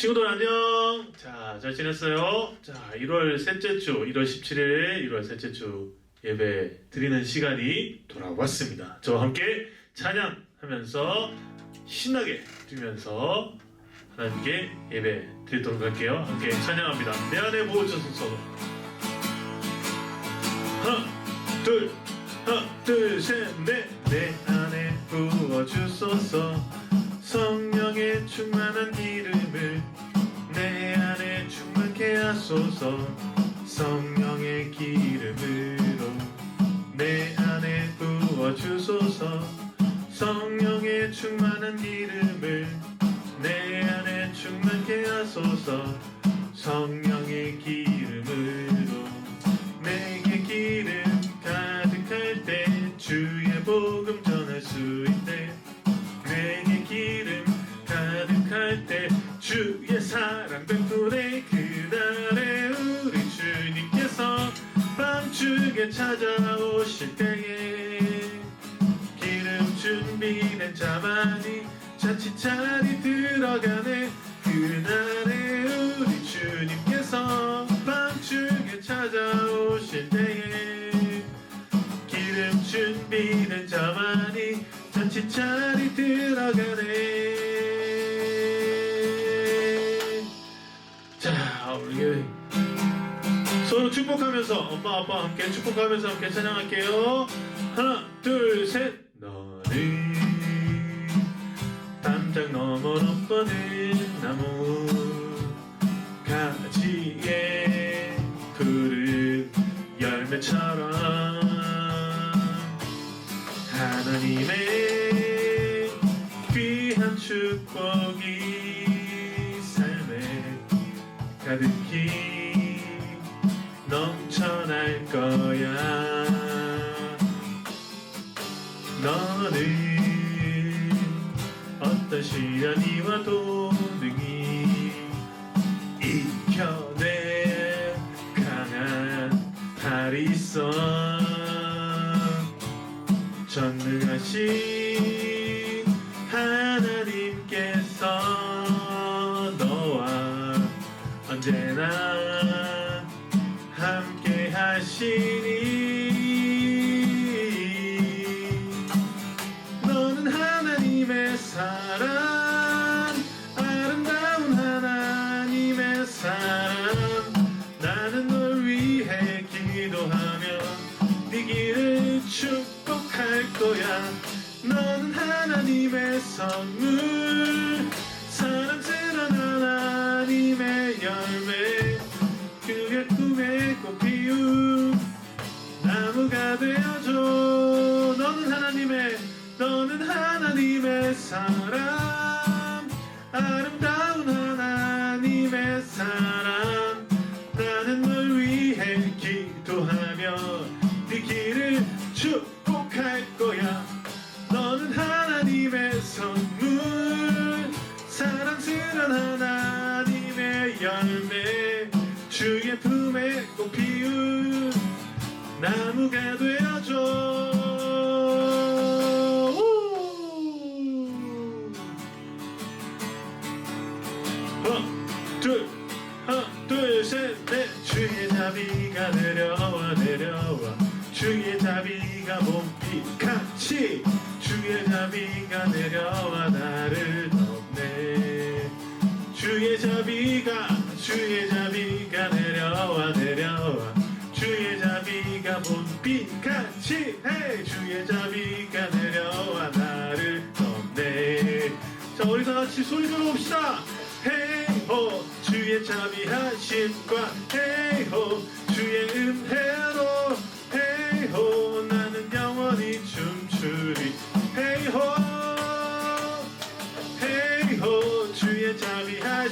친구들 안녕. 자, 잘 지냈어요? 자, 1월 셋째 주, 1월 17일, 1월 셋째 주 예배 드리는 시간이 돌아왔습니다. 저와 함께 찬양하면서 신나게 뛰면서 하나님께 예배 드리도록 할게요. 함께 찬양합니다. 내 안에 모으셔서 하나, 둘, 하나, 둘, 셋, 넷. 내 안에 부어주소서. 성령의 충만한 기름을 내 안에 충만케 하소서. 성령의 기름으로 내 안에 부어주소서. 성령의 충만한 기름을 내 안에 충만케 하소서. 성령의 기름 자칫자리 들어가네. 자 우리 서로 축복하면서 엄마 아빠 함께 축복하면서 함께 찬양할게요. 하나 둘셋 너는 어떤 시련이 와도 능 너는 하나님의 선물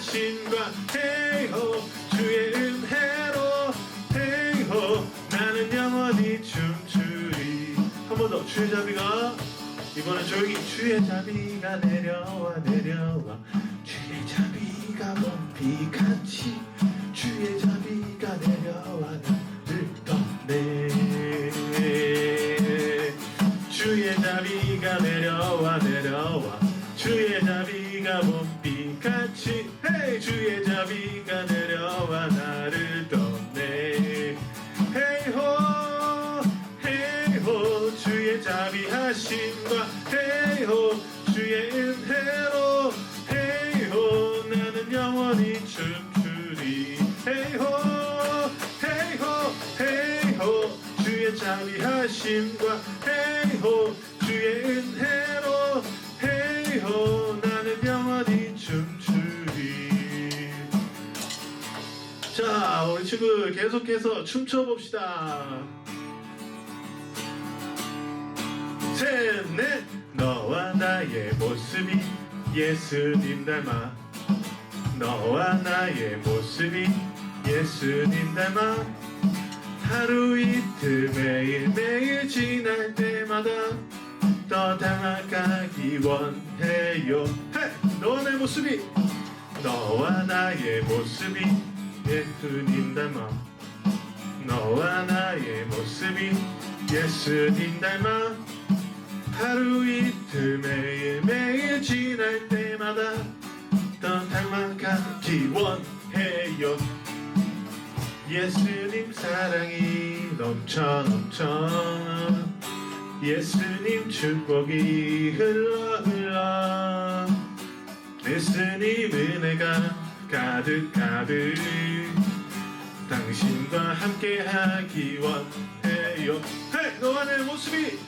자비하심과 헤이호 주의 은혜로 헤이호. 나는 영원히 춤추리. 한 번 더 주의 자비가. 이번엔 조용히 주의 자비가 내려와 내려와. 주의 자비가 먼비같이 헤이호 주의 은혜로. 헤이호 나는 영원히 춤추리. 헤이호 헤이호 헤이호. 주의 자비하심과 헤이호 주의 은혜로. 헤이호 나는 영원히 춤추리. 자 우리 친구 계속해서 춤춰봅시다. 셋넷. 너와 나의 모습이 예수님 닮아. 너와 나의 모습이 예수님 닮아. 하루 이틀 매일 매일 지날 때마다 더 닮아가기 원해요. 헤! 너와 나의 모습이. 너와 나의 모습이 예수님 닮아. 너와 나의 모습이 예수님 닮아 하루 이틀 매일 매일 지날 때마다 더 닮아가기 원해요. 예수님 사랑이 넘쳐 넘쳐 예수님 축복이 흘러 흘러 예수님 은혜가 가득 가득 당신과 함께 하기 원해요. 헤이 너와 내 모습이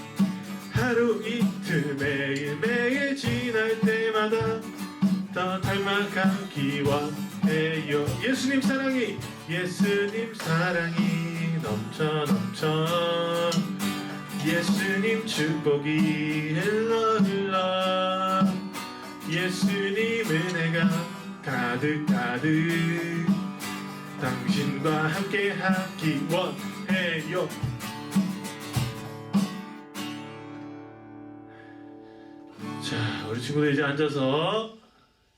하루 이틀 매일 매일 지날 때마다 더 닮아가기 원해요. 예수님 사랑이 예수님 사랑이 넘쳐 넘쳐. 예수님 축복이 흘러 흘러. 예수님 은혜가 가득 가득. 당신과 함께 하기 원해요 우리 친구들 이제 앉아서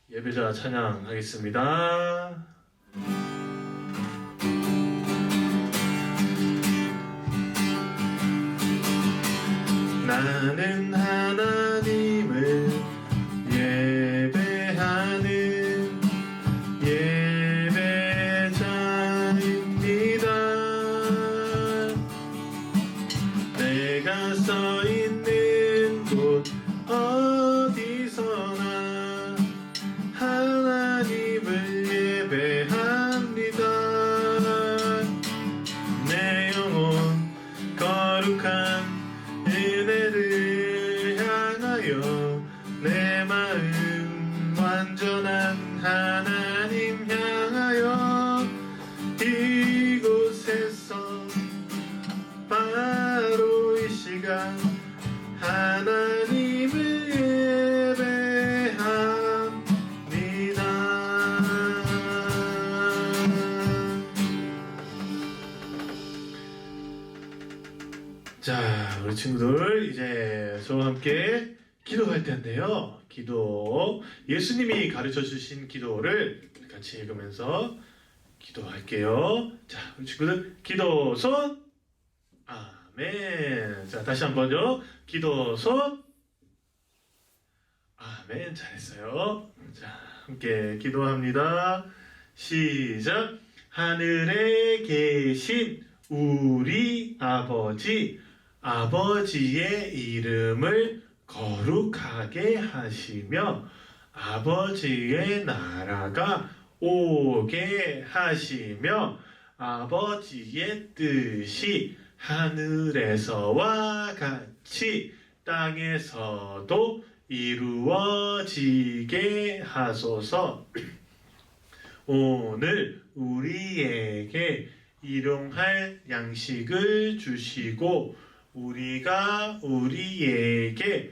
예배자 찬양하겠습니다. 나는 하나 예수님이 가르쳐 주신 기도를 같이 읽으면서 기도할게요. 자, 우리 친구들 기도 손 아멘. 자, 다시 한번요. 기도 손 아멘. 잘했어요. 자, 함께 기도합니다. 시작. 하늘에 계신 우리 아버지, 아버지의 이름을 거룩하게 하시며 아버지의 나라가 오게 하시며 아버지의 뜻이 하늘에서와 같이 땅에서도 이루어지게 하소서. 오늘 우리에게 일용할 양식을 주시고 우리가 우리에게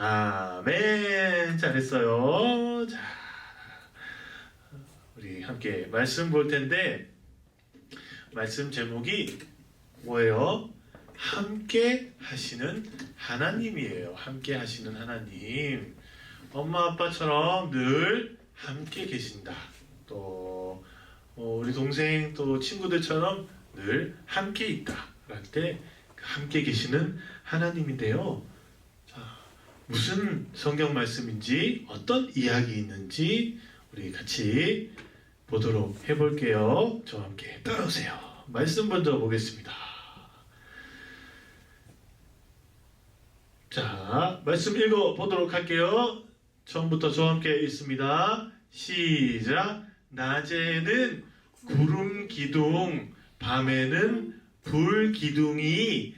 아멘. 잘했어요. 자, 우리 함께 말씀 볼 텐데, 말씀 제목이 뭐예요? 함께 하시는 하나님이에요. 함께 하시는 하나님. 엄마 아빠처럼 늘 함께 계신다. 또 어, 우리 동생 또 친구들처럼 늘 함께 있다. 그럴 때 함께 계시는 하나님인데요. 자, 무슨 성경 말씀인지 어떤 이야기 있는지 우리 같이 보도록 해볼게요. 저와 함께 따라오세요. 말씀 먼저 보겠습니다. 자, 말씀 읽어 보도록 할게요. 처음부터 저와 함께 읽습니다. 시작. 낮에는 구름 기둥, 밤에는 불 기둥이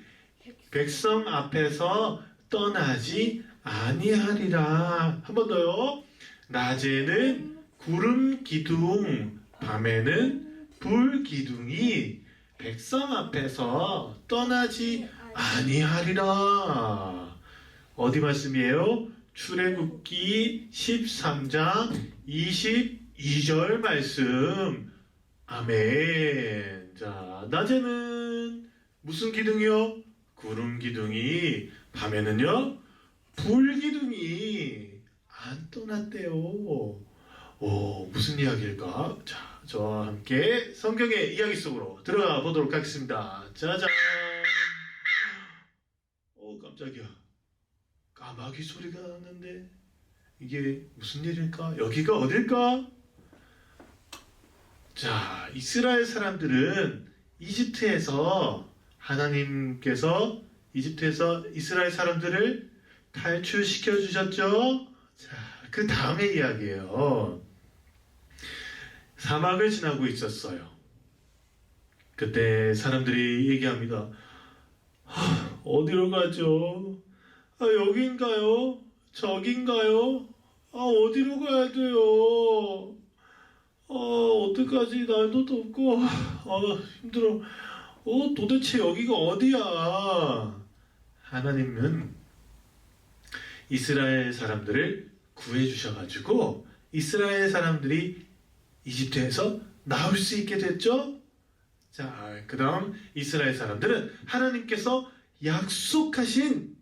백성 앞에서 떠나지 아니하리라. 한 번 더요. 낮에는 구름 기둥, 밤에는 불 기둥이 백성 앞에서 떠나지 아니하리라. 어디 말씀이에요? 출애굽기 13장 22절 말씀. 아멘. 자, 낮에는 무슨 기둥이요? 구름 기둥이, 밤에는요? 불 기둥이 안 떠났대요. 오, 무슨 이야기일까? 자, 저와 함께 성경의 이야기 속으로 들어가 보도록 하겠습니다. 짜잔. 오, 깜짝이야. 까마귀 소리가 나는데 이게 무슨 일일까? 여기가 어딜까? 자, 이스라엘 사람들은 이집트에서 하나님께서 이집트에서 이스라엘 사람들을 탈출시켜 주셨죠. 자, 그 다음의 이야기예요. 사막을 지나고 있었어요. 그때 사람들이 얘기합니다. 하, 어디로 가죠? 아, 여긴가요? 저긴가요? 아, 어디로 가야 돼요? 아, 어떡하지? 날도 덥고, 아, 힘들어. 어, 도대체 여기가 어디야? 하나님은 이스라엘 사람들을 구해 주셔가지고, 이스라엘 사람들이 이집트에서 나올 수 있게 됐죠? 자, 그 다음 이스라엘 사람들은 하나님께서 약속하신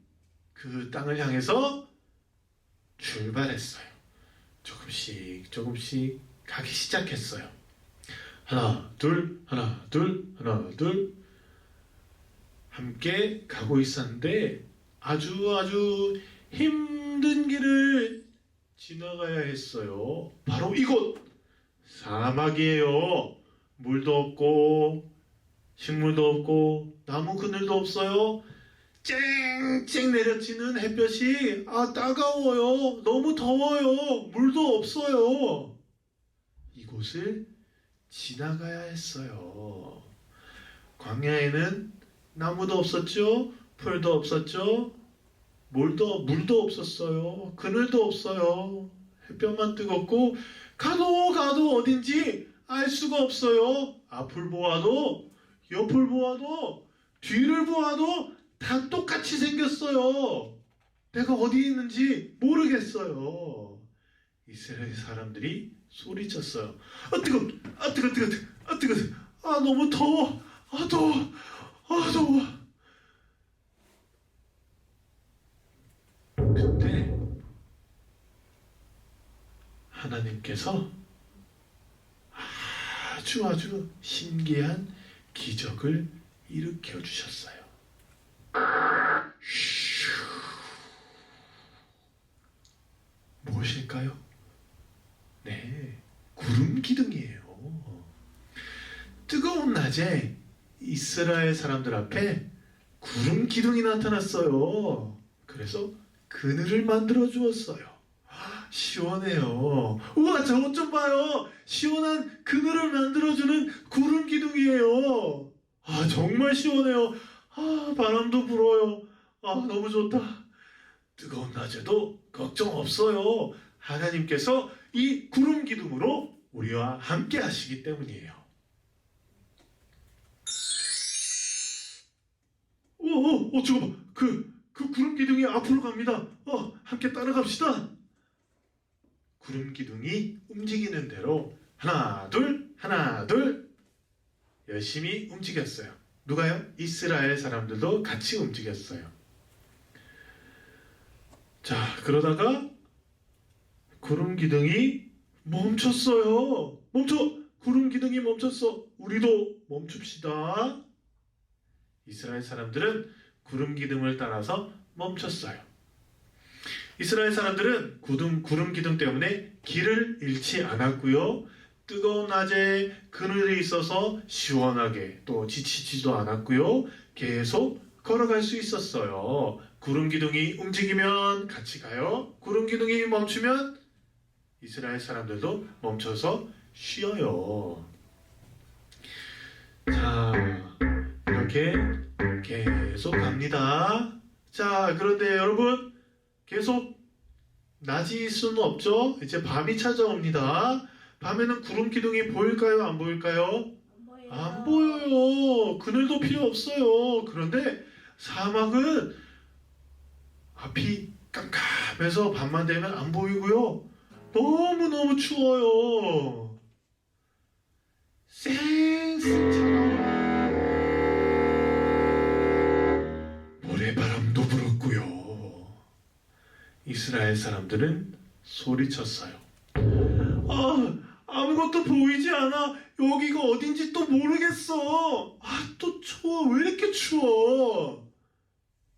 그 땅을 향해서 출발했어요. 조금씩 조금씩 가기 시작했어요. 하나, 둘, 하나, 둘, 하나, 둘. 함께 가고 있었는데 아주 아주 힘든 길을 지나가야 했어요. 바로 이곳 사막이에요. 물도 없고 식물도 없고 나무 그늘도 없어요. 쨍쨍 내려치는 햇볕이 아 따가워요. 너무 더워요. 물도 없어요. 이곳을 지나가야 했어요. 광야에는 나무도 없었죠. 풀도 없었죠. 물도 물도 없었어요. 그늘도 없어요. 햇볕만 뜨겁고 가도 가도 어딘지 알 수가 없어요. 앞을 보아도 옆을 보아도 뒤를 보아도 다 똑같이 생겼어요. 내가 어디 있는지 모르겠어요. 이스라엘 사람들이 소리쳤어요. 아 뜨거, 아 뜨거, 뜨거, 뜨거, 아 뜨거, 아 너무 더워, 아 더워, 아 더워. 하나님께서 아주 아주 신기한 기적을 일으켜 주셨어요. 무엇일까요? 네, 구름 기둥이에요. 뜨거운 낮에 이스라엘 사람들 앞에 구름 기둥이 나타났어요. 그래서 그늘을 만들어 주었어요. 시원해요. 우와, 저것 좀 봐요. 시원한 그늘을 만들어주는 구름 기둥이에요. 아, 정말 시원해요. 아, 바람도 불어요. 아, 너무 좋다. 뜨거운 낮에도 걱정 없어요. 하나님께서 이 구름 기둥으로 우리와 함께 하시기 때문이에요. 오, 오, 오, 저거 봐. 그, 그 구름 기둥이 앞으로 갑니다. 어, 함께 따라갑시다. 구름 기둥이 움직이는 대로 하나, 둘, 하나, 둘 열심히 움직였어요. 누가요? 이스라엘 사람들도 같이 움직였어요. 자, 그러다가 구름 기둥이 멈췄어요. 멈춰! 구름 기둥이 멈췄어. 우리도 멈춥시다. 이스라엘 사람들은 구름 기둥을 따라서 멈췄어요. 이스라엘 사람들은 구름, 구름 기둥 때문에 길을 잃지 않았고요. 뜨거운 낮에 그늘에 있어서 시원하게 또 지치지도 않았고요. 계속 걸어갈 수 있었어요. 구름 기둥이 움직이면 같이 가요. 구름 기둥이 멈추면 이스라엘 사람들도 멈춰서 쉬어요. 자, 이렇게 계속 갑니다. 자, 그런데 여러분, 계속 낮이 수는 없죠? 이제 밤이 찾아옵니다. 밤에는 구름 기둥이 보일까요? 안 보일까요? 안 보여요. 그늘도 필요 없어요. 그런데 사막은 앞이 깜깜해서 밤만 되면 안 보이고요. 너무너무 추워요. 쌩쌩처럼 이스라엘 사람들은 소리쳤어요. 아, 아무것도 보이지 않아. 여기가 어딘지 또 모르겠어. 아, 또 추워. 왜 이렇게 추워?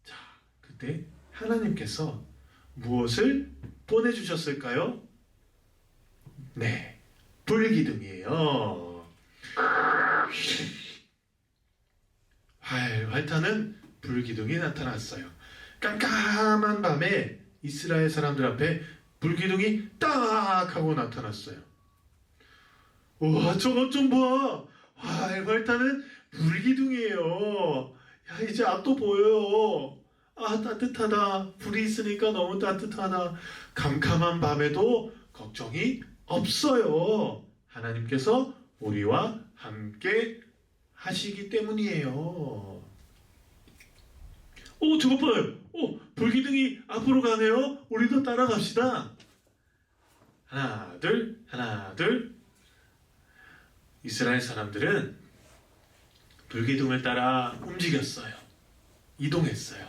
자, 그때 하나님께서 무엇을 보내주셨을까요? 네, 불기둥이에요. 활활 타는 불기둥이 나타났어요. 깜깜한 밤에 이스라엘 사람들 앞에 불기둥이 딱 하고 나타났어요. 우와, 저것 좀 봐! 활활 타는 불기둥이에요. 야, 이제 앞도 보여요. 아, 따뜻하다. 불이 있으니까 너무 따뜻하다. 캄캄한 밤에도 걱정이 없어요. 하나님께서 우리와 함께 하시기 때문이에요. 오, 저것 봐요. 오, 불기둥이 앞으로 가네요. 우리도 따라갑시다. 하나, 둘, 하나, 둘. 이스라엘 사람들은 불기둥을 따라 움직였어요. 이동했어요.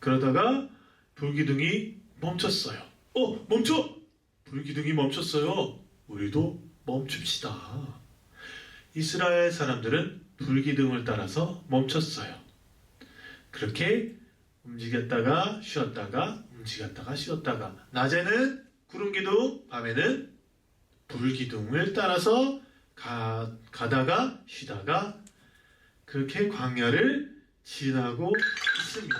그러다가 불기둥이 멈췄어요. 어, 멈춰! 불기둥이 멈췄어요. 우리도 멈춥시다. 이스라엘 사람들은 불기둥을 따라서 멈췄어요. 그렇게 움직였다가 쉬었다가 움직였다가 쉬었다가 낮에는 구름 기둥, 밤에는 불 기둥을 따라서 가, 가다가 쉬다가 그렇게 광야를 지나고 있습니다.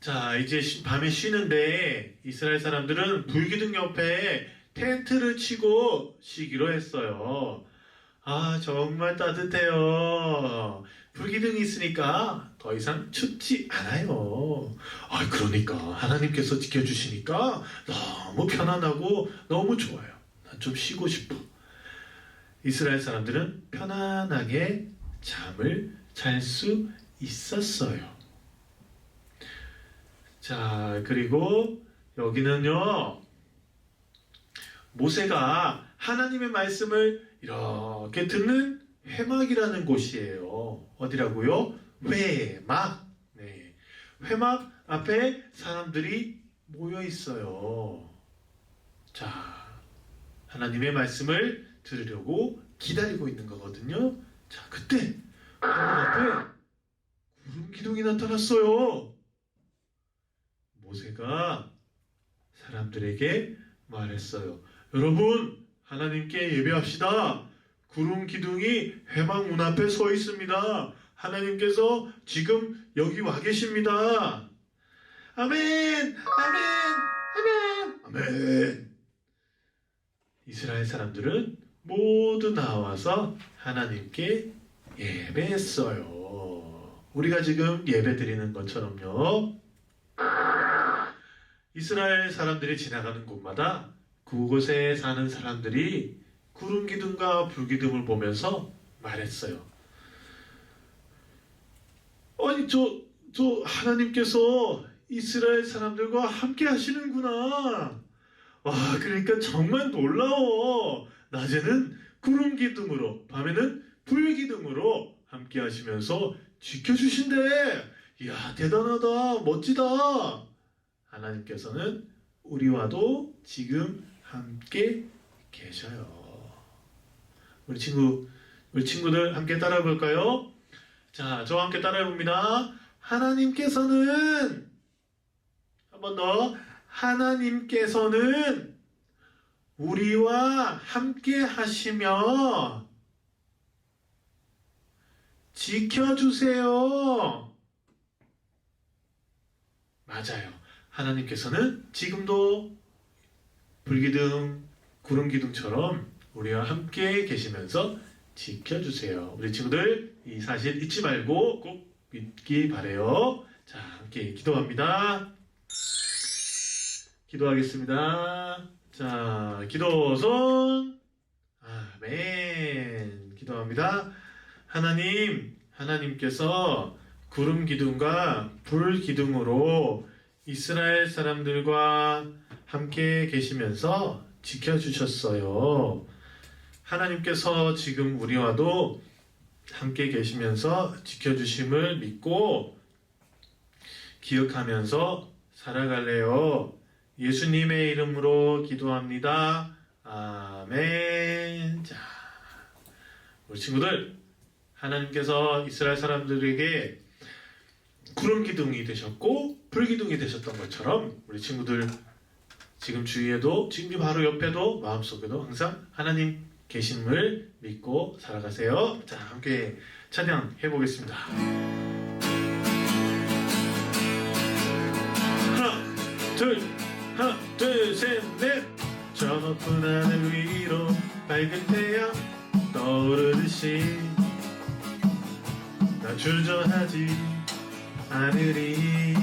자, 이제 쉬- 밤에 쉬는데 이스라엘 사람들은 불기둥 옆에 텐트를 치고 쉬기로 했어요. 아, 정말 따뜻해요. 불기둥이 있으니까 더 이상 춥지 않아요. 아, 그러니까 하나님께서 지켜주시니까 너무 편안하고 너무 좋아요. 난 좀 쉬고 싶어. 이스라엘 사람들은 편안하게 잠을 잘 수 있었어요. 자, 그리고 여기는요, 모세가 하나님의 말씀을 이렇게 듣는 회막이라는 곳이에요. 어디라고요? 회막. 네. 회막 앞에 사람들이 모여 있어요. 자, 하나님의 말씀을 들으려고 기다리고 있는 거거든요. 자, 그때 회막 앞에 구름 기둥이 나타났어요. 모세가 사람들에게 말했어요. 여러분, 하나님께 예배합시다. 구름 기둥이 회막 문 앞에 서 있습니다. 하나님께서 지금 여기 와 계십니다. 아멘! 아멘! 아멘! 아멘! 이스라엘 사람들은 모두 나와서 하나님께 예배했어요. 우리가 지금 예배 드리는 것처럼요. 이스라엘 사람들이 지나가는 곳마다 그곳에 사는 사람들이 구름 기둥과 불 기둥을 보면서 말했어요. 어, 저, 저 하나님께서 이스라엘 사람들과 함께 하시는구나. 와, 그러니까 정말 놀라워. 낮에는 구름 기둥으로, 밤에는 불 기둥으로 함께 하시면서 지켜주신대. 이야, 대단하다. 멋지다. 하나님께서는 우리와도 지금 함께 계셔요. 우리 친구, 우리 친구들 함께 따라해 볼까요? 자, 저와 함께 따라해 봅니다. 하나님께서는 한 번 더 하나님께서는 우리와 함께 하시며 지켜주세요. 맞아요. 하나님께서는 지금도 불기둥, 구름기둥처럼 우리와 함께 계시면서 지켜주세요. 우리 친구들 이 사실 잊지 말고 꼭 믿기 바래요. 자, 함께 기도합니다. 기도하겠습니다. 자, 기도 손. 아멘. 기도합니다. 하나님, 하나님께서 구름 기둥과 불 기둥으로 이스라엘 사람들과 함께 계시면서 지켜주셨어요. 하나님께서 지금 우리와도 함께 계시면서 지켜주심을 믿고 기억하면서 살아갈래요. 예수님의 이름으로 기도합니다. 아멘. 자, 우리 친구들, 하나님께서 이스라엘 사람들에게 구름 기둥이 되셨고 불 기둥이 되셨던 것처럼 우리 친구들 지금 주위에도 지금 바로 옆에도 마음속에도 항상 하나님 계심을 믿고 살아가세요. 자, 함께 찬양해 보겠습니다. 하나, 둘, 하나, 둘, 셋, 넷. 저 높은 하늘 위로 밝은 태양 떠오르듯이 나 주저하지 않으리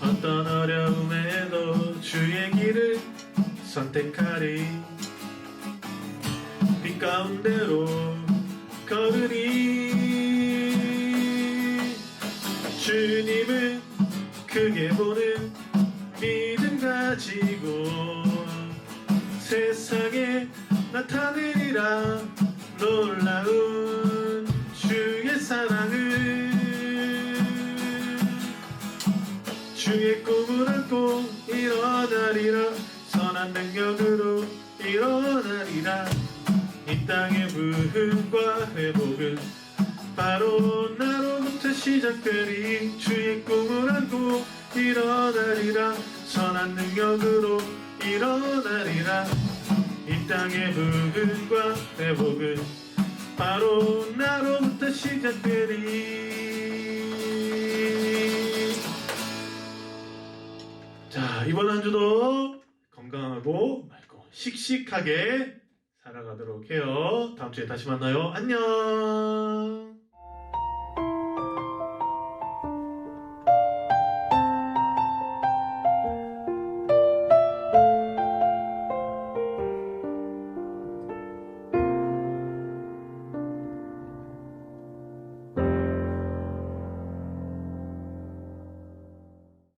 어떤 어려움에도 주의 길을 선택하리. 빛 가운데로 걸으리. 주님을 크게 보는 믿음 가지고 세상에 나타내리라. 놀라운 주의 사랑을. 주의 꿈을 안고 일어나리라 선한 능력으로 일어나리라. 이 땅의 부흥과 회복은 바로 나로부터 시작되리. 주의 꿈을 안고 일어나리라. 선한 능력으로 일어나리라. 이 땅의 부흥과 회복은 바로 나로부터 시작되리. 자 이번 한 주도 건강하고 맑고 씩씩하게 살아가도록 해요. 다음 주에 다시 만나요. 안녕